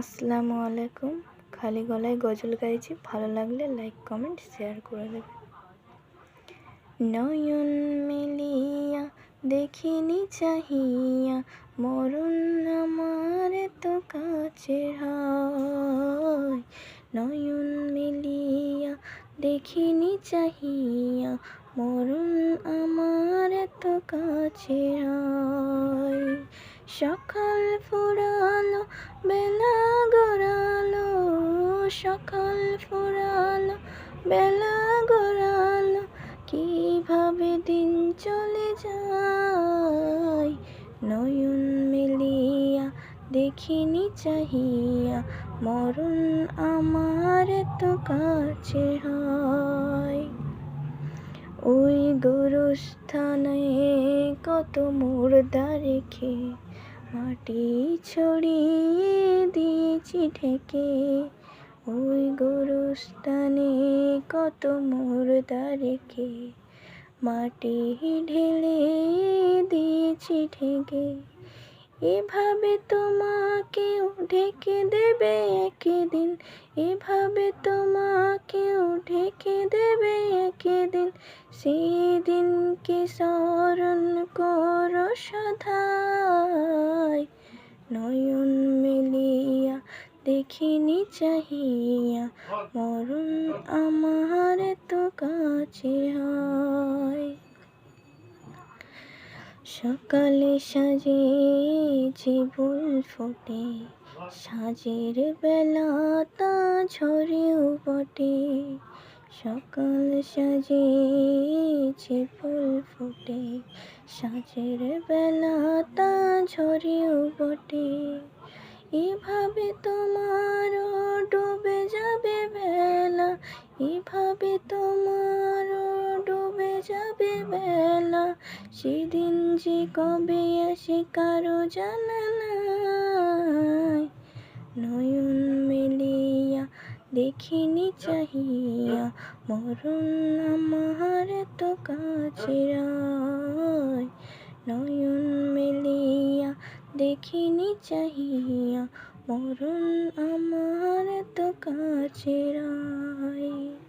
আসসালামু আলাইকুম। খালি গলায় গজল গাইছি, ভালো লাগলে লাইক কমেন্ট শেয়ার করে দেবে। নয়ন মিলিয়া দেখিনি চাহিয়া, মরণ আমার তো কাছের হয়। নয়ন মিলিয়া দেখিনি চাহিয়া, মরণ আমার তো কাছে হয়। সকাল ফুরালো বেলা সকাল ফুরালো, বেলা গড়ালো, কীভাবে দিন চলে যায়? নয়ন মিলিয়া দেখিনি চাহিয়া, মরণ আমার তো কাছে হয়। ওই গোরস্থানে কত মুর্দা রেখে, মাটি ছড়িয়ে দিয়েছি ঢেকে ওই গোরস্থানে কত মুর্দা রেখে মাটি ঢেলে দিয়েছি ঢেকে। এভাবে তোমাকেও ঢেকে দেবে একদিন। এভাবে তোমাকেও ঢেকে দেবে একদিন। সেদিনকে স্মরণ করো মেলিয়া দেখিনি চাহিয়া, মরণ আমার তো কাছে হয়। সকালে সাজে ফুল ফোটে, সাজের বেলা তা ঝরেও বটে। সকাল সাজে ফুল ফোটে, সাজের বেলা তা ঝরেও বটে। এভাবে তোমারও ডুবে যাবে বেলা, এভাবে তোমারও ডুবে যাবে বেলা। সেদিন যে কবে আসে কারও জানা নাই। নয়ন মেলিয়া দেখিনি চাহিয়া, মরণ আমার তো কাছে দেখিনি চাহিয়া মরণ আমার তো কাছে রায়